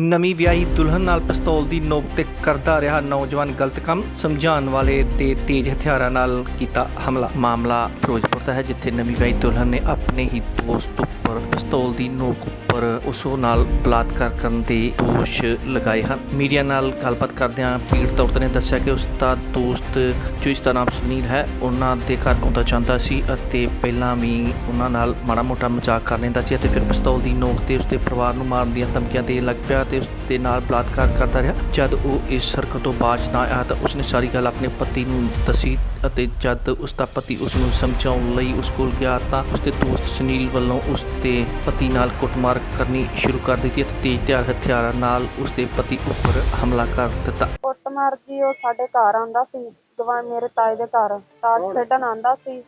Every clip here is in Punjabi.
ਨਵੀਂ ਵਿਆਹੀ ਦੁਲਹਨ ਨਾਲ ਪਿਸਤੌਲ ਦੀ ਨੋਕ ਤੇ ਕਰਦਾ ਰਿਹਾ ਨੌਜਵਾਨ ਗਲਤ ਕੰਮ, ਸਮਝਾਉਣ ਵਾਲੇ ਤੇ ਤੇਜ਼ ਹਥਿਆਰਾਂ ਨਾਲ ਕੀਤਾ ਹਮਲਾ। ਮਾਮਲਾ ਫਿਰੋਜ਼ਪੁਰ ਦਾ ਹੈ, ਜਿੱਥੇ ਨਵੀਂ ਵਿਆਹੀ ਦੁਲਹਨ ਨੇ ਆਪਣੇ ਹੀ ਦੋਸਤ ਉੱਪਰ ਪਿਸਤੌਲ ਦੀ ਨੋਕ ਉੱਪਰ ਉਸ ਨਾਲ ਬਲਾਤਕਾਰ ਕਰਨ ਦੇ ਦੋਸ਼ ਲਗਾਏ ਹਨ। ਮੀਡੀਆ ਨਾਲ ਗੱਲਬਾਤ ਕਰਦਿਆਂ ਪੀੜਤ ਔਰਤ ਨੇ ਦੱਸਿਆ ਕਿ ਉਸ ਦਾ ਦੋਸਤ ਜੋ ਇਸ ਦਾ ਨਾਮ ਸੁਨੀਲ ਹੈ, ਉਹਨਾਂ ਦੇ ਘਰ ਆਉਂਦਾ ਜਾਂਦਾ ਸੀ ਅਤੇ ਪਹਿਲਾਂ ਵੀ ਉਹਨਾਂ ਨਾਲ ਮਾੜਾ ਮੋਟਾ ਮਜ਼ਾਕ ਕਰ ਲੈਂਦਾ ਸੀ ਅਤੇ ਫਿਰ ਪਿਸਤੌਲ ਦੀ ਨੋਕ ਤੇ ਉਸਦੇ ਪਰਿਵਾਰ ਨੂੰ ਮਾਰਨ ਦੀਆਂ ਧਮਕੀਆਂ ਦੇਣ ਲੱਗ ਪਿਆ ਤੇ ਉਸ ਦੇ ਨਾਲ ਬਲਾਤਕਾਰ ਕਰਦਾ ਰਿਹਾ। ਜਦ ਉਹ ਇਸ ਹਰਕਤ ਤੋਂ ਬਾਜ ਨਾ ਆਇਆ ਤਾਂ ਉਸਨੇ ਸਾਰੀ ਗੱਲ ਆਪਣੇ ਪਤੀ ਨੂੰ ਦੱਸੀ ਅਤੇ ਜਦ ਉਸ ਦਾ ਪਤੀ ਉਸ ਨੂੰ ਸਮਝਾਉਣ ਲਈ ਉਸ ਕੋਲ ਗਿਆ ਤਾਂ ਉਸਦੇ ਦੋਸਤ ਸੁਨੀਲ ਵੱਲੋਂ ਉਸ ਦੇ ਪਤੀ ਨਾਲ ਕੁੱਟਮਾਰ ਕਰਨੀ ਸ਼ੁਰੂ ਕਰ ਦਿੱਤੀ ਅਤੇ ਤੇਜ਼ ਧਾਰ ਹਥਿਆਰਾਂ ਨਾਲ ਉਸ ਦੇ ਪਤੀ ਉੱਪਰ ਹਮਲਾ ਕਰ ਦਿੱਤਾ। ਕੁੱਟਮਾਰ ਜੀ ਉਹ ਸਾਡੇ ਘਰ ਆਂਦਾ ਸੀ। ਗਵਾ ਮੇਰੇ ਤਾਏ ਦੇ ਘਰ। ਤਾਸ਼ ਖੇਡਣ ਆਂਦਾ ਸੀ।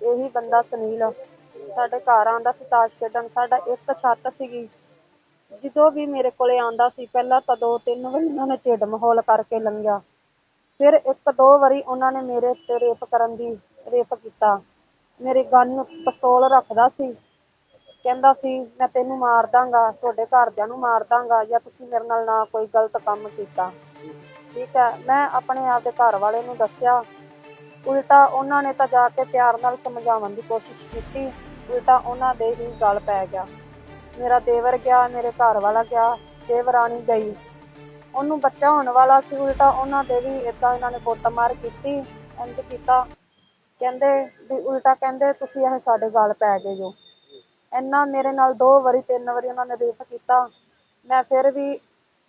ਇਹੀ ਬੰਦਾ ਸੁਨੀਲ। ਸਾਡੇ ਘਰ ਆਂਦਾ ਸੀ ਤਾਸ਼ ਖੇਡਣ। ਸਾਡਾ ਇੱਕ ਛੱਤ ਸੀਗੀ। ਜਦੋਂ ਵੀ ਮੇਰੇ ਕੋਲੇ ਆਂਦਾ ਸੀ ਪਹਿਲਾਂ ਤਾਂ ਦੋ ਤਿੰਨ ਵਾਰੀ ਉਹਨਾਂ ਨੇ ਝਿੜ ਮਾਹੌਲ ਕਰਕੇ ਲੰਘਿਆ। ਫਿਰ ਇੱਕ ਦੋ ਵਾਰੀ ਉਹਨਾਂ ਨੇ ਮੇਰੇ ਉੱਤੇ ਰੇਪ ਕਰਨ ਦੀ ਰੇਪ ਕੀਤਾ। ਮੇਰੇ ਗਨ ਨੂੰ ਪਿਸਤੌਲ ਰੱਖਦਾ ਸੀ। ਕਹਿੰਦਾ ਸੀ, ਮੈਂ ਤੈਨੂੰ ਮਾਰ ਦਾਂਗਾ, ਤੁਹਾਡੇ ਘਰਦਿਆਂ ਨੂੰ ਮਾਰ ਦਾਂਗਾ, ਜਾਂ ਤੁਸੀਂ ਮੇਰੇ ਨਾਲ ਨਾ ਕੋਈ ਗਲਤ ਕੰਮ ਕੀਤਾ। ਠੀਕ ਹੈ, ਮੈਂ ਆਪਣੇ ਆਪ ਦੇ ਘਰ ਵਾਲੇ ਨੂੰ ਦੱਸਿਆ। ਉਲਟਾ ਉਹਨਾਂ ਨੇ ਤਾਂ ਜਾ ਕੇ ਪਿਆਰ ਨਾਲ ਸਮਝਾਉਣ ਦੀ ਕੋਸ਼ਿਸ਼ ਕੀਤੀ, ਉਲਟਾ ਉਹਨਾਂ ਦੇ ਹੀ ਗਲ ਪੈ ਗਿਆ। ਮੇਰਾ ਦੇਵਰ ਗਿਆ, ਮੇਰੇ ਘਰ ਵਾਲਾ ਗਿਆ, ਦੇਵਰਾਣੀ ਗਈ। ਉਹਨੂੰ ਬੱਚਾ ਹੋਣ ਵਾਲਾ ਸੀ, ਉਲਟਾ ਉਹਨਾਂ ਦੇ ਵੀ ਏਦਾਂ ਇਹਨਾਂ ਨੇ ਕੁੱਟਮਾਰ ਕੀਤੀ, ਇੰਜ ਕੀਤਾ। ਕਹਿੰਦੇ ਵੀ, ਉਲਟਾ ਕਹਿੰਦੇ, ਤੁਸੀਂ ਇਹ ਸਾਡੇ ਗਲ ਪੈ ਗਏ ਜੋ। ਇੰਨਾ ਮੇਰੇ ਨਾਲ ਦੋ ਵਾਰੀ, ਤਿੰਨ ਵਾਰੀ ਉਹਨਾਂ ਨੇ ਰੇਪ ਕੀਤਾ। ਮੈਂ ਫਿਰ ਵੀ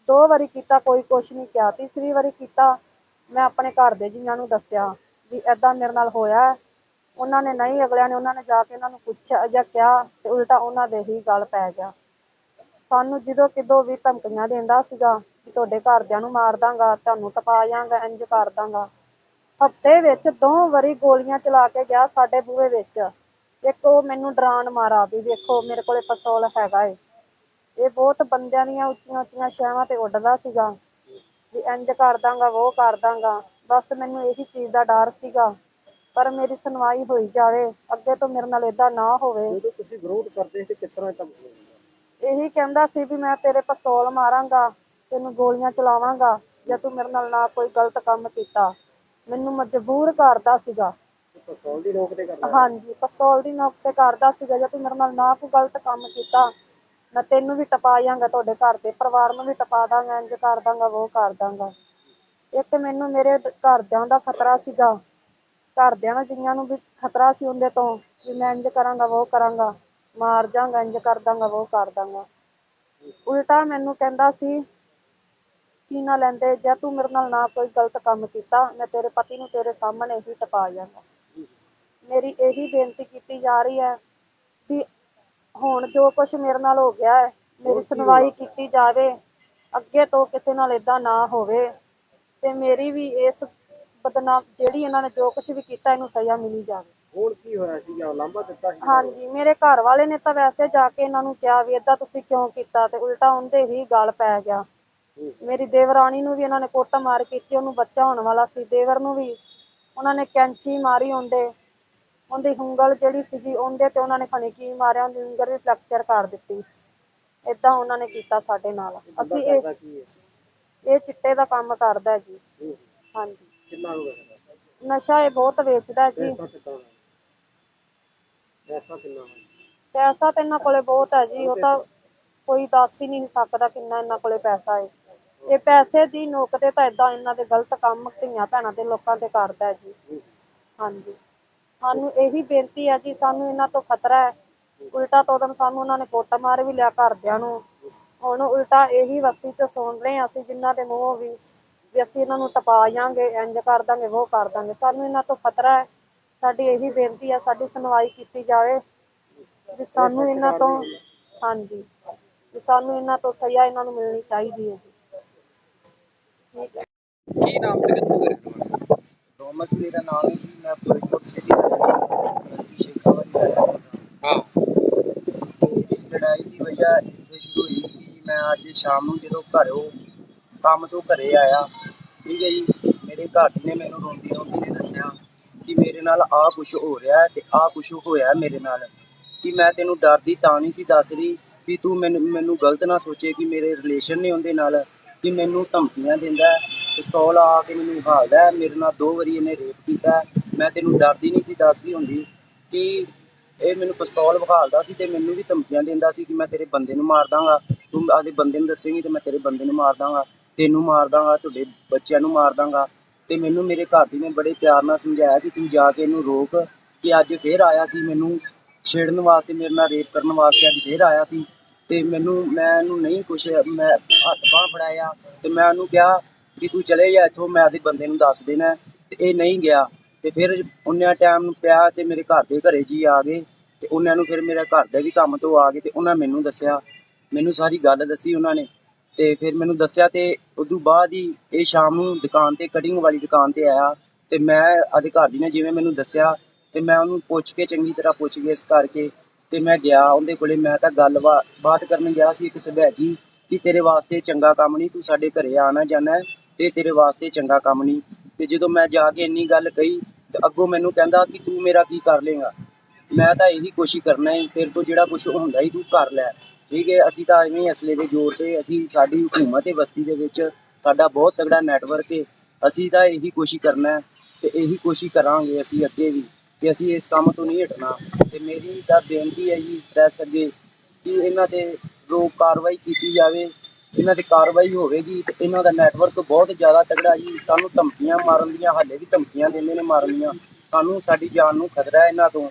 ਦੋ ਵਾਰੀ ਕੀਤਾ, ਕੋਈ ਕੁਛ ਨਹੀਂ ਕਿਹਾ। ਤੀਸਰੀ ਵਾਰੀ ਕੀਤਾ, ਮੈਂ ਆਪਣੇ ਘਰ ਦੇ ਜੀਆਂ ਨੂੰ ਦੱਸਿਆ ਵੀ ਏਦਾਂ ਮੇਰੇ ਨਾਲ ਹੋਇਆ ਉਹਨਾਂ ਨੇ ਨਹੀਂ, ਅਗਲਿਆਂ ਨੇ ਉਹਨਾਂ ਨੇ ਜਾ ਕੇ ਉਹਨਾਂ ਨੂੰ ਪੁੱਛਿਆ ਜਾਂ ਕਿਹਾ ਤੇ ਉਲਟਾ ਉਹਨਾਂ ਦੇ ਹੀ ਗੱਲ ਪੈ ਗਿਆ। ਸਾਨੂੰ ਜਦੋਂ ਕਿਦੋਂ ਵੀ ਧਮਕੀਆਂ ਦਿੰਦਾ ਸੀਗਾ ਕਿ ਤੁਹਾਡੇ ਘਰਦਿਆਂ ਨੂੰ ਮਾਰ ਦਾਂਗਾ, ਤੁਹਾਨੂੰ ਟਪਾ ਜਾਾਂਗਾ, ਇੰਜ ਕਰ ਦਾਂਗਾ। ਹਫ਼ਤੇ ਵਿੱਚ ਦੋ ਵਾਰੀ ਗੋਲੀਆਂ ਚਲਾ ਕੇ ਗਿਆ ਸਾਡੇ ਬੂਹੇ ਵਿੱਚ। ਇੱਕ ਉਹ ਮੈਨੂੰ ਡਰਾਉਣ ਮਾਰਾ ਵੀ ਵੇਖੋ ਮੇਰੇ ਕੋਲੇ ਪਿਸਤੌਲ ਹੈਗਾ ਏ। ਇਹ ਬਹੁਤ ਬੰਦਿਆਂ ਦੀਆਂ ਉੱਚੀਆਂ ਉੱਚੀਆਂ ਛਾਵਾਂ ਤੇ ਉੱਡਦਾ ਸੀਗਾ। ਵੀ ਇੰਜ ਕਰ ਦਾਂਗਾ ਉਹ ਕਰ ਦਾਂਗਾ। ਬਸ ਮੈਨੂੰ ਇਹੀ ਚੀਜ਼ ਦਾ ਡਰ ਸੀਗਾ। ਪਰ ਮੇਰੀ ਸੁਣਵਾਈ ਹੋਈ ਜਾਵੇ ਅੱਗੇ ਤੋਂ ਮੇਰੇ ਨਾਲ ਏਦਾਂ ਨਾ ਹੋਵੇ। ਜਦੋਂ ਤੁਸੀਂ ਵਿਰੋਧ ਕਰਦੇ ਸੀ ਕਿਸ ਤਰ੍ਹਾਂ ਧਮਕੀ ਦਿੰਦੇ ਇਹੀ ਕਹਿੰਦਾ ਸੀ ਵੀ ਮੈਂ ਤੇਰੇ ਪਿਸਤੌਲ ਮਾਰਾਂਗਾ ਤੈਨੂੰ ਗੋਲੀਆਂ ਚਲਾਵਾਂਗਾ ਜੇ ਤੂੰ ਮੇਰੇ ਨਾਲ ਨਾ ਕੋਈ ਗਲਤ ਕੰਮ ਕੀਤਾ। ਮੈਨੂੰ ਮਜਬੂਰ ਕਰਦਾ ਸੀਗਾ। ਪਿਸਤੌਲ ਦੀ ਨੋਕ ਤੇ ਕਰਦਾ ਹਾਂਜੀ, ਪਿਸਤੌਲ ਦੀ ਨੋਕ ਤੇ ਕਰਦਾ ਸੀਗਾ ਜੇ ਤੂੰ ਮੇਰੇ ਨਾਲ ਨਾ ਕੋਈ ਗਲਤ ਕੰਮ ਕੀਤਾ, ਮੈਂ ਤੈਨੂੰ ਵੀ ਟਪਾ ਜਾਾਂਗਾ ਤੁਹਾਡੇ ਘਰ ਦੇ ਪਰਿਵਾਰ ਨੂੰ ਵੀ ਟਪਾ ਦਾਂਗਾ, ਇੰਜ ਕਰ ਦਾਂਗਾ ਉਹ ਕਰ ਦਾਂਗਾ। ਇੱਕ ਮੈਨੂੰ ਮੇਰੇ ਘਰਦਿਆਂ ਦਾ ਖਤਰਾ ਸੀਗਾ। ਘਰਦਿਆਂ ਨਾਲ ਜਿਹੀਆਂ ਨੂੰ ਵੀ ਖਤਰਾ ਸੀ ਉਹਦੇ ਤੋਂ, ਵੀ ਮੈਂ ਇੰਜ ਕਰਾਂਗਾ ਉਹ ਕਰਾਂਗਾ, ਮਾਰ ਜਾਾਂਗਾ ਇੰਜ ਕਰ ਦਾਂਗਾ ਉਹ ਕਰ ਦਾਂਗਾ। ਉਲਟਾ ਮੈਨੂੰ ਕਹਿੰਦਾ ਸੀ, ਕੀ ਨਾ ਲੈਂਦੇ, ਜੇ ਤੂੰ ਮੇਰੇ ਨਾਲ ਨਾ ਕੋਈ ਗਲਤ ਕੰਮ ਕੀਤਾ, ਮੈਂ ਤੇਰੇ ਪਤੀ ਨੂੰ ਤੇਰੇ ਸਾਹਮਣੇ ਹੀ ਟਪਾ ਜਾਵਾਂਗਾ ਮੇਰੀ ਇਹੀ ਬੇਨਤੀ ਕੀਤੀ ਜਾ ਰਹੀ ਹੈ ਵੀ ਹੁਣ ਜੋ ਕੁਝ ਮੇਰੇ ਨਾਲ ਹੋ ਗਿਆ ਹੈ ਮੇਰੀ ਸੁਣਵਾਈ ਕੀਤੀ ਜਾਵੇ ਅੱਗੇ ਤੋਂ ਕਿਸੇ ਨਾਲ ਇਦਾਂ ਨਾ ਹੋਵੇ ਤੇ ਮੇਰੀ ਵੀ ਇਸ ਬਦਨਾਮ ਜਿਹੜੀ ਇਹਨਾਂ ਨੇ ਜੋ ਕੁਝ ਵੀ ਕੀਤਾ ਇਹਨੂੰ ਸਜ਼ਾ ਮਿਲੀ ਜਾਵੇ। ਹੁਣ ਕੀ ਹੋਇਆ ਸੀ ਜਾਂ ਲਾਂਭਾ ਦਿੱਤਾ ਸੀ ਹਾਂਜੀ ਮੇਰੇ ਘਰ ਵਾਲੇ ਨੇ ਤਾਂ ਵੈਸੇ ਜਾ ਕੇ ਇਹਨਾਂ ਨੂੰ ਕਿਹਾ ਵੀ ਏਦਾਂ ਤੁਸੀਂ ਕਿਉਂ ਕੀਤਾ ਤੇ ਉਲਟਾ ਉਹਦੇ ਹੀ ਗਲ ਪੈ ਗਿਆ। ਮੇਰੀ ਦੇਵਰਾਣੀ ਨੂੰ ਵੀ ਇਹਨਾਂ ਨੇ ਕੁੱਟ ਮਾਰ ਕੀਤੀ ਉਹਨੂੰ ਬੱਚਾ ਹੋਣ ਵਾਲਾ ਸੀ। ਦੇਵਰ ਨੂੰ ਵੀ ਉਹਨਾਂ ਨੇ ਕੈਂਚੀ ਮਾਰੀ ਉਹਦੇ। ਉਹਦੀ ਉਂਗਲ ਜਿਹੜੀ ਸੀਗੀ ਉਹਦੇ ਤੇ ਉਹਨਾਂ ਨੇ ਖਣੀ ਕੀ ਮਾਰਿਆ ਉਹਦੀ ਉਂਗਲ ਵੀ ਫ੍ਰੈਕਚਰ ਕਰ ਦਿੱਤੀ। ਏਦਾਂ ਉਹਨਾਂ ਨੇ ਕੀਤਾ ਸਾਡੇ ਨਾਲ। ਅਸੀਂ ਇਹ ਇਹ ਚਿੱਟੇ ਦਾ ਕੰਮ ਕਰਦਾ ਹੈ। ਜੀ। ਹਾਂਜੀ। ਕਿੰਨਾ ਹੋ ਗਿਆ ਨਸ਼ਾ ਇਹ ਬਹੁਤ ਵੇਚਦਾ ਹੈ ਜੀ ਕਿੰਨਾ ਪੈਸਾ ਤਾਂ ਇਹਨਾਂ ਕੋਲੇ ਬਹੁਤ ਹੈ ਜੀ। ਉਹ ਤਾਂ ਕੋਈ ਦੱਸ ਹੀ ਨਹੀਂ ਸਕਦਾ ਕਿੰਨਾ ਇਹਨਾਂ ਕੋਲੇ ਪੈਸਾ ਹੈ। ਇਹ ਪੈਸੇ ਦੀ ਨੋਕ ਤੇ ਤਾਂ ਇਦਾਂ ਇਹਨਾਂ ਦੇ ਗਲਤ ਕੰਮ ਧੀਆਂ ਭੈਣਾਂ ਤੇ ਲੋਕਾਂ ਤੇ ਕਰਦਾ ਹੈ। ਜੀ ਹਾਂਜੀ। ਸਾਨੂੰ ਇਹੀ ਬੇਨਤੀ ਹੈ ਜੀ, ਸਾਨੂੰ ਇਹਨਾਂ ਤੋਂ ਖਤਰਾ ਹੈ। ਉਲਟਾ ਤੋਂ ਦਿਨ ਸਾਨੂੰ ਉਹਨਾਂ ਨੇ ਕੁੱਟ ਮਾਰ ਵੀ ਲਿਆ ਘਰਦਿਆਂ ਨੂੰ। ਹੁਣ ਉਲਟਾ ਇਹੀ ਵਕਤੀ ਚ ਸੁਣ ਰਹੇ ਹਾਂ ਅਸੀਂ, ਜਿਨ੍ਹਾਂ ਦੇ ਮੂੰਹੋਂ ਵੀ ਵੀ ਅਸੀਂ ਇਹਨਾਂ ਨੂੰ ਟਪਾ ਜਾਾਂਗੇ, ਇੰਜ ਕਰ ਦਾਂਗੇ, ਉਹ ਕਰ ਦਾਂਗੇ। ਸਾਨੂੰ ਇਹਨਾਂ ਤੋਂ ਖਤਰਾ ਹੈ। ਸਾਡੀ ਇਹੀ ਬੇਨਤੀ ਹੈ ਸਾਡੀ ਸੁਣਵਾਈ ਕੀਤੀ ਜਾਵੇ। ਵੀ ਸਾਨੂੰ ਇਹਨਾਂ ਤੋਂ, ਹਾਂਜੀ। ਵੀ ਸਾਨੂੰ ਇਹਨਾਂ ਤੋਂ ਸਜ਼ਾ ਇਹਨਾਂ ਨੂੰ ਮਿਲਣੀ ਚਾਹੀਦੀ ਹੈ ਜੀ। ਠੀਕ ਹੈ ਕੀ ਨਾਮ ਤੇ ਕਿੱਥੋਂ ਦੇ ਰਹਿਣ ਵਾਲੇ? ਥੋਮਸ ਮੇਰਾ ਨਾਮ ਹੈ ਜੀ ਮੈਂ ਫਿਰੋਜ਼ਪੁਰ ਸਿਟੀ ਦਾ ਬਸਤੀ ਸ਼ੇਖਾਵਾਲੀ ਦਾ ਰਹਿਣ ਹਾਂ। ਲੜਾਈ ਦੀ ਵਜ੍ਹਾ ਇੱਥੇ ਸ਼ੁਰੂ ਹੋਈ ਕਿ ਮੈਂ ਅੱਜ ਸ਼ਾਮ ਨੂੰ ਜਦੋਂ ਘਰੋਂ ਕੰਮ ਤੋਂ ਘਰੇ ਆਇਆ ਠੀਕ ਹੈ ਜੀ ਮੇਰੇ ਘਰ ਨੇ ਮੈਨੂੰ ਰੋਂਦੀ ਰੋਂਦੀ ਨੇ ਦੱਸਿਆ ਕਿ ਮੇਰੇ ਨਾਲ ਆਹ ਕੁਝ ਹੋ ਰਿਹਾ ਹੈ ਤੇ ਆਹ ਕੁਝ ਹੋਇਆ ਮੇਰੇ ਨਾਲ। ਕਿ ਮੈਂ ਤੈਨੂੰ ਡਰਦੀ ਤਾਂ ਨਹੀਂ ਸੀ ਦੱਸ ਰਹੀ ਵੀ ਤੂੰ ਮੈਨੂੰ ਮੈਨੂੰ ਗਲਤ ਨਾ ਸੋਚੇ ਕਿ ਮੇਰੇ ਰਿਲੇਸ਼ਨ ਨੇ ਉਹਦੇ ਨਾਲ ਕਿ ਮੈਨੂੰ ਧਮਕੀਆਂ ਦਿੰਦਾ ਪਿਸਤੌਲ ਆ ਕੇ ਮੈਨੂੰ ਹਾਲਦਾ ਮੇਰੇ ਨਾਲ ਦੋ ਵਾਰੀ ਇਹਨੇ ਰੇਪ ਕੀਤਾ ਮੈਂ ਤੈਨੂੰ ਡਰਦੀ ਨਹੀਂ ਸੀ, ਦੱਸਦੀ ਹੁੰਦੀ ਕਿ ਇਹ ਮੈਨੂੰ ਪਿਸਤੌਲ ਵਿਖਾਲਦਾ ਸੀ ਤੇ ਮੈਨੂੰ ਵੀ ਧਮਕੀਆਂ ਦਿੰਦਾ ਸੀ ਕਿ ਮੈਂ ਤੇਰੇ ਬੰਦੇ ਨੂੰ ਮਾਰ ਦਾਂਗਾ। ਤੂੰ ਆਦੇ ਬੰਦੇ ਨੂੰ ਦੱਸੇਂਗੀ ਤੇ ਮੈਂ ਤੇਰੇ ਬੰਦੇ ਨੂੰ ਮਾਰ ਦਾਂਗਾ, ਤੈਨੂੰ ਮਾਰ ਦਾਂਗਾ, ਤੁਹਾਡੇ ਬੱਚਿਆਂ ਨੂੰ ਮਾਰ ਦਾਂਗਾ। ਤੇ ਮੈਨੂੰ ਮੇਰੇ ਘਰ ਦੀ ਨੇ ਬੜੇ ਪਿਆਰ ਨਾਲ ਸਮਝਾਇਆ ਕਿ ਤੂੰ ਜਾ ਕੇ ਇਹਨੂੰ ਰੋਕ ਕਿ ਅੱਜ ਫੇਰ ਆਇਆ ਸੀ ਮੈਨੂੰ ਛੇੜਨ ਵਾਸਤੇ, ਮੇਰੇ ਨਾਲ ਰੇਪ ਕਰਨ ਵਾਸਤੇ ਅੱਜ ਫੇਰ ਆਇਆ ਸੀ। ਤੇ ਮੈਨੂੰ, ਮੈਂ ਇਹਨੂੰ ਨਹੀਂ ਕੁਛ, ਮੈਂ ਹੱਥ ਬਾਂਹ ਫੜਾਇਆ ਤੇ ਮੈਂ ਉਹਨੂੰ ਕਿਹਾ ਕਿ ਤੂੰ ਚਲੇ ਜਾ ਇੱਥੋਂ, ਮੈਂ ਆਦੇ ਬੰਦੇ ਨੂੰ ਦੱਸ ਦੇਣਾ ਤੇ ਇਹ ਨਹੀਂ ਗਿਆ। ਤੇ ਫਿਰ ਉਹਨਿਆਂ ਟਾਈਮ ਨੂੰ ਪਿਆ ਤੇ ਮੇਰੇ ਘਰ ਦੇ ਘਰੇ ਜੀ ਆ ਗਏ। ਤੇ ਉਹਨਾਂ ਨੂੰ ਫਿਰ ਮੇਰੇ ਘਰ ਦੇ ਵੀ ਕੰਮ ਤੋਂ ਆ ਗਏ ਤੇ ਉਹਨਾਂ ਮੈਨੂੰ ਦੱਸਿਆ। ਮੈਨੂੰ ਸਾਰੀ ਗੱਲ ਦੱਸੀ ਉਹਨਾਂ ਨੇ। ਤੇ ਫਿਰ ਮੈਨੂੰ ਦੱਸਿਆ ਤੇ ਉਦੋਂ ਬਾਅਦ ਹੀ ਇਹ ਸ਼ਾਮ ਨੂੰ ਦੁਕਾਨ ਤੇ, ਕਟਿੰਗ ਵਾਲੀ ਦੁਕਾਨ ਤੇ ਆਇਆ। ਤੇ ਮੈਂ ਆਦੇ ਘਰ ਦੀ ਨੇ ਜਿਵੇਂ ਮੈਨੂੰ ਦੱਸਿਆ, ਤੇ ਮੈਂ ਉਹਨੂੰ ਪੁੱਛ ਕੇ ਚੰਗੀ ਤਰ੍ਹਾਂ ਪੁੱਛ ਗਿਆ ਇਸ ਕਰਕੇ ਤੇ ਮੈਂ ਗਿਆ ਉਹਦੇ ਕੋਲੇ। ਮੈਂ ਤਾਂ ਗੱਲ ਬਾ- ਬਾਤ ਕਰਨ ਗਿਆ ਸੀ ਇੱਕ ਸਭੈਗੀ ਕਿ ਤੇਰੇ ਵਾਸਤੇ ਚੰਗਾ ਕੰਮ ਨਹੀਂ, ਤੂੰ ਸਾਡੇ ਘਰੇ ਆਣਾ ਜਾਣਾ। ਤੇ ਤੇਰੇ ਵਾਸਤੇ ਚੰਗਾ ਕੰਮ ਨਹੀਂ। ਤੇ ਜਦੋਂ ਮੈਂ ਜਾ ਕੇ ਇੰਨੀ ਗੱਲ ਕਹੀ, ਤੇ ਅੱਗੋਂ ਮੈਨੂੰ ਕਹਿੰਦਾ ਕਿ ਤੂੰ ਮੇਰਾ ਕੀ ਕਰ ਲੇਗਾ ਮੈਂ ਤਾਂ ਇਹੀ ਕੋਸ਼ਿਸ਼ ਕਰਨਾ ਹੈ ਤੇਰੇ ਤੋਂ ਜਿਹੜਾ ਕੁਝ ਹੁੰਦਾ ਹੀ ਤੂੰ ਕਰ ਲੈ। ਠੀਕ ਹੈ ਅਸੀਂ ਤਾਂ ਐਵੇਂ ਅਸਲੇ ਦੇ ਜ਼ੋਰ ਤੇ ਅਸੀਂ ਸਾਡੀ ਹਕੂਮਤ ਹੈ ਬਸਤੀ ਦੇ ਵਿੱਚ, ਸਾਡਾ ਬਹੁਤ ਤਗੜਾ ਨੈਟਵਰਕ ਹੈ ਅਸੀਂ ਤਾਂ ਇਹੀ ਕੋਸ਼ਿਸ਼ ਕਰਨਾ ਤੇ ਇਹੀ ਕੋਸ਼ਿਸ਼ ਕਰਾਂਗੇ ਅਸੀਂ ਅੱਗੇ ਵੀ, ਕਿ ਅਸੀਂ ਇਸ ਕੰਮ ਤੋਂ ਨਹੀਂ ਹਟਣਾ। ਤੇ ਮੇਰੀ ਤਾਂ ਬੇਨਤੀ ਹੈ ਜੀ ਪ੍ਰੈਸ ਅੱਗੇ, ਕਿ ਇਹਨਾਂ ਤੇ ਰੋਕ ਕਾਰਵਾਈ ਕੀਤੀ ਜਾਵੇ। ਇਹਨਾਂ ਤੇ ਕਾਰਵਾਈ ਹੋਵੇਗੀ ਤੇ ਇਹਨਾਂ ਦਾ ਨੈਟਵਰਕ ਬਹੁਤ ਜ਼ਿਆਦਾ ਤਗੜਾ ਜੀ। ਸਾਨੂੰ ਧਮਕੀਆਂ ਮਾਰਨ ਦੀਆਂ ਹਾਲੇ ਵੀ ਧਮਕੀਆਂ ਦਿੰਦੇ ਨੇ ਮਾਰਨ ਦੀਆਂ। ਸਾਨੂੰ ਸਾਡੀ ਜਾਨ ਨੂੰ ਖਤਰਾ ਹੈ ਇਹਨਾਂ ਤੋਂ।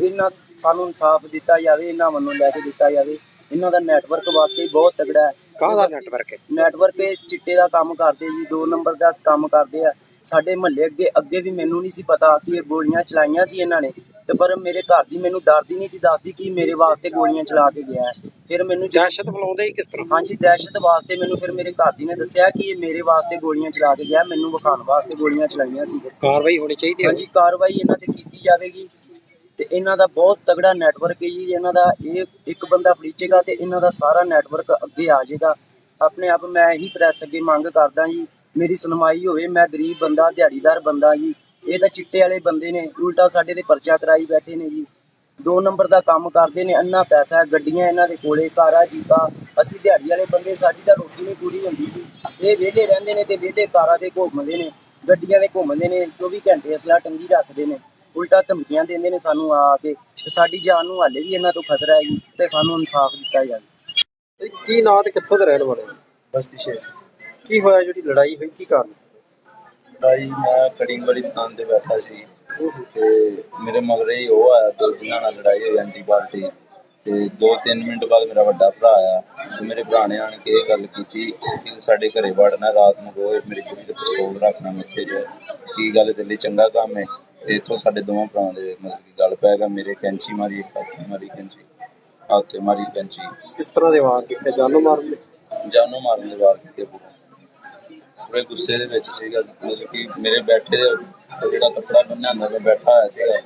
ਇਹਨਾਂ ਸਾਨੂੰ ਇਨਸਾਫ ਦਿੱਤਾ ਜਾਵੇ ਇਹਨਾਂ ਵੱਲੋਂ ਲੈ ਕੇ ਦਿੱਤਾ ਜਾਵੇ। ਇਹਨਾਂ ਦਾ ਨੈਟਵਰਕ ਵਾਕਈ ਬਹੁਤ ਤਗੜਾ ਹੈ। ਕਾਹਦਾ ਨੈਟਵਰਕ ਹੈ? ਨੈਟਵਰਕ ਇਹ ਚਿੱਟੇ ਦਾ ਕੰਮ ਕਰਦੇ ਜੀ ਦੋ ਨੰਬਰ ਦਾ ਕੰਮ ਕਰਦੇ ਆ। ਸਾਡੇ ਮਹੱਲੇ ਅੱਗੇ ਅੱਗੇ ਵੀ ਮੈਨੂੰ ਨਹੀਂ ਸੀ ਪਤਾ ਕਿ ਇਹ ਗੋਲੀਆਂ ਚਲਾਈਆਂ ਸੀ ਇਹਨਾਂ ਨੇ। ਤੇ ਪਰ ਮੇਰੇ ਘਰ ਦੀ ਮੈਨੂੰ ਡਰਦੀ ਨਹੀਂ ਸੀ ਦੱਸਦੀ ਕਿ ਮੇਰੇ ਵਾਸਤੇ ਗੋਲੀਆਂ ਚਲਾ ਕੇ ਗਿਆ ਹੈ। ਫਿਰ ਮੈਨੂੰ ਦਹਿਸ਼ਤ ਬੁਲਾਉਂਦੇ ਹੀ ਕਿਸ ਤਰ੍ਹਾਂ? ਹਾਂਜੀ ਦਹਿਸ਼ਤ ਵਾਸਤੇ ਮੈਨੂੰ ਫਿਰ ਮੇਰੇ ਘਰ ਦੀ ਨੇ ਦੱਸਿਆ ਕਿ ਇਹ ਮੇਰੇ ਵਾਸਤੇ ਗੋਲੀਆਂ ਚਲਾ ਕੇ ਗਿਆ ਮੈਨੂੰ ਵਿਖਾਉਣ ਵਾਸਤੇ ਗੋਲੀਆਂ ਚਲਾਈਆਂ ਸੀ। ਕਾਰਵਾਈ ਹੋਣੀ ਚਾਹੀਦੀ ਹੈ। ਹਾਂਜੀ ਕਾਰਵਾਈ ਇਹਨਾਂ ਤੇ ਕੀਤੀ ਜਾਵੇਗੀ। ਤੇ ਇਹਨਾਂ ਦਾ ਬਹੁਤ ਤਗੜਾ ਨੈਟਵਰਕ ਹੈ ਜੀ ਇਹਨਾਂ ਦਾ ਇਹ ਇੱਕ ਬੰਦਾ ਫੜੀਚੇਗਾ ਤੇ ਇਹਨਾਂ ਦਾ ਸਾਰਾ ਨੈਟਵਰਕ ਅੱਗੇ ਆ ਜਾਏਗਾ। ਆਪਣੇ ਆਪ ਮੈਂ ਇਹੀ ਪ੍ਰੈਸ ਅੱਗੇ ਮੰਗ ਕਰਦਾ ਜੀ ਮੇਰੀ ਸੁਣਵਾਈ ਹੋਵੇ ਮੈਂ ਗਰੀਬ ਬੰਦਾ ਦਿਹਾੜੀਦਾਰ ਬੰਦਾ ਜੀ ਇਹ ਤਾਂ ਚਿੱਟੇ ਵਾਲੇ ਬੰਦੇ ਨੇ ਉਲਟਾ ਸਾਡੇ ਤੇ ਪਰਚਾ ਕਰਾਈ ਬੈਠੇ ਨੇ ਜੀ। ਦੋ ਨੰਬਰ ਦਾ ਕੰਮ ਕਰਦੇ ਨੇ ਅੰਨਾ ਪੈਸਾ ਹੈ, ਗੱਡੀਆਂ ਇਹਨਾਂ ਦੇ ਕੋਲੇ ਕਾਰਾਂ ਜੀਪਾਂ ਅਸੀਂ ਦਿਹਾੜੀ ਵਾਲੇ ਬੰਦੇ ਸਾਡੀ ਤਾਂ ਰੋਟੀ ਨਹੀਂ ਪੂਰੀ ਹੁੰਦੀ ਜੀ। ਇਹ ਵਿਹਲੇ ਰਹਿੰਦੇ ਨੇ ਤੇ ਵਿਹਲੇ ਕਾਰਾਂ ਤੇ ਘੁੰਮਦੇ ਨੇ ਗੱਡੀਆਂ ਦੇ ਘੁੰਮਦੇ ਨੇ 24 ਘੰਟੇ ਅਸਲਾ ਟੰਗੀ ਰੱਖਦੇ ਨੇ ਉਲਟਾ ਧਮਕੀਆਂ ਦਿੰਦੇ ਨੇ ਸਾਨੂੰ ਆ ਕੇ ਤੇ ਸਾਡੀ ਜਾਨ ਨੂੰ ਹਾਲੇ ਵੀ ਇਹਨਾਂ ਤੋਂ ਖਤਰਾ ਹੈ ਜੀ ਤੇ ਸਾਨੂੰ ਇਨਸਾਫ ਦਿੱਤਾ ਜਾਵੇ। ਕੀ ਨਾਂ ਤੇ ਕਿੱਥੋਂ ਦੇ ਰਹਿਣ ਵਾਲੇ? ਬਸਤੀ ਸ਼ੇਰ ਕੀ ਹੋਇਆ ਜਿਹੜੀ ਲੜਾਈ ਹੋਈ? ਕੀ ਕਾਰਨ ਭਾਈ ਮੈਂ ਕਟਿੰਗ ਵਾਲੀ ਦੁਕਾਨ ਤੇ ਬੈਠਾ ਸੀ ਤੇ ਮੇਰੇ ਮਗਰੇ ਹੀ ਉਹ ਆਇਆ ਦੋ ਜਿਨ੍ਹਾਂ ਨਾਲ ਲੜਾਈ ਹੋਈ ਐਂਟੀ ਪਾਰਟੀ ਤੇ 2-3 ਮਿੰਟ ਬਾਅਦ ਮੇਰਾ ਵੱਡਾ ਭਰਾ ਆਇਆ ਤੇ ਮੇਰੇ ਭਰਾ ਨੇ ਆਣ ਕੇ ਇਹ ਗੱਲ ਕੀਤੀ ਕਿ ਸਾਡੇ ਘਰੇ ਵੜਨਾ ਰਾਤ ਨੂੰ ਰੋਜ਼ ਮੇਰੀ ਕੁੜੀ ਤੇ ਪਿਸਤੌਲ ਰੱਖਣਾ ਮੱਥੇ 'ਚ ਕੀ ਗੱਲ ਤੇਰੇ ਲਈ ਚੰਗਾ ਕੰਮ ਹੈ ਤੇ ਇੱਥੋਂ ਸਾਡੇ ਦੋਵਾਂ ਭਰਾਵਾਂ ਦੇ ਮਤਲਬ ਕਿ ਗੱਲ ਪੈ ਗਿਆ ਮੇਰੇ ਕੈਂਚੀ ਮਾਰੀ ਇੱਕ ਹੱਥ ਮਾਰੀ ਕੈਂਚੀ ਹੱਥ ਮਾਰੀ ਕੈਂਚੀ। ਕਿਸ ਤਰ੍ਹਾਂ ਦੇ ਵਾਰ ਕੀਤੇ? ਜਾਨੋਂ ਮਾਰਨ ਦੇ? ਜਾਨੋਂ ਮਾਰਨ ਦੇ ਵਾਰ ਕੀਤੇ ਪੂਰੇ। ਪੂਰੇ ਗੁੱਸੇ ਦੇ ਵਿੱਚ ਸੀਗਾ ਮਤਲਬ ਕਿ ਮੇਰੇ ਬੈਠੇ ਦੇ ਜਿਹੜਾ ਕੱਪੜਾ ਬੰਨਿਆ ਹੁੰਦਾ ਮੈਂ ਬੈਠਾ ਹੋਇਆ ਸੀਗਾ।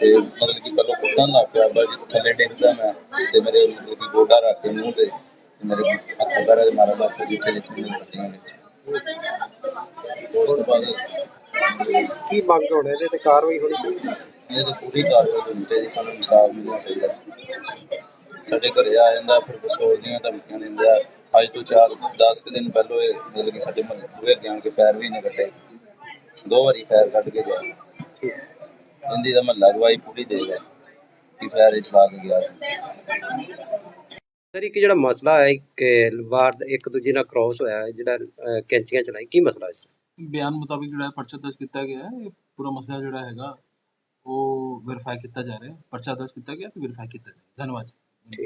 ਤੇ ਮਤਲਬ ਕਿ ਪਹਿਲਾਂ ਕੁੱਟਣ ਲੱਗ ਪਿਆ ਬਾਅਦ 'ਚ ਥੱਲੇ ਡਿੱਗਦਾ ਮੈਂ ਤੇ ਮੇਰੇ ਮਤਲਬ ਕਿ ਗੋਡਾ ਰੱਖ ਕੇ ਮੂੰਹ ਤੇ ਤੇ ਮੇਰੇ ਹੱਥਾਂ ਪੈਰਾਂ ਦੇ ਮਾਰਨ ਲੱਗ ਪਿਆ ਜਿੱਥੇ ਜਿੱਥੇ ਮੈਨੂੰ ਲੱਤੀਆਂ ਵਿੱਚ। ਉਸ ਤੋਂ ਬਾਅਦ ਕੀ ਮੰਗ ਹੋਣੇ ਇਹਦੇ ਤੇ ਕਾਰਵਾਈ ਹੋਣੀ ਚਾਹੀਦੀ। ਇਹ ਤਾਂ ਪੂਰੀ ਕਾਰਵਾਈ ਹੋਣੀ ਚਾਹੀਦੀ ਸਾਨੂੰ ਇਨਸਾਫ ਮਿਲਣਾ ਚਾਹੀਦਾ। ਸਾਡੇ ਘਰੇ ਆ ਜਾਂਦਾ ਫਿਰ ਪਿਸਤੌਲ ਦੀਆਂ ਧਮਕੀਆਂ ਦਿੰਦੇ ਆ ਅੱਜ ਤੋਂ ਚਾਰ 10 ਕੁ ਦਿਨ ਪਹਿਲੋਂ ਇਹ ਮਤਲਬ ਕਿ ਸਾਡੇ ਮਹੱਲੇ ਅੱਗੇ ਆਣ ਕੇ ਫਾਇਰ ਵੀ ਨੇ ਕੱਢੇ। ਦੋ ਵਾਰੀ ਫਾਇਰ ਕੱਢ ਕੇ ਗਿਆ। ਇਹਦੀ ਦਾ ਮਹੱਲਾ ਗਵਾਹੀ ਪੂਰੀ ਦੇਗਾ ਕਿ ਫਾਇਰ ਇਹ ਚਲਾ ਕੇ ਗਿਆ ਸੀ। ਸਰ ਇੱਕ ਜਿਹੜਾ ਮਸਲਾ ਹੈ ਕਿ ਵਾਰ ਇੱਕ ਦੂਜੇ ਨਾਲ ਕ੍ਰਾਸ ਹੋਇਆ ਹੈ, ਜਿਹੜਾ ਅਹ, ਕੈਂਚੀਆਂ ਚਲਾਈ ਕੀ ਮਸਲਾ ਹੈ ਬਿਆਨ ਮੁਤਾਬਿਕ ਜਿਹੜਾ ਹੈ ਪਰਚਾ ਦਰਜ ਕੀਤਾ ਗਿਆ ਹੈ ਇਹ ਪੂਰਾ ਮਸਲਾ ਜਿਹੜਾ ਹੈਗਾ ਉਹ ਵੈਰੀਫਾਈ ਕੀਤਾ ਜਾ ਰਿਹਾ ਹੈ। ਪਰਚਾ ਦਰਜ ਕੀਤਾ ਗਿਆ ਤੇ ਵੈਰੀਫਾਈ ਕੀਤਾ ਜਾ ਰਿਹਾ ਧੰਨਵਾਦ ਠੀਕ।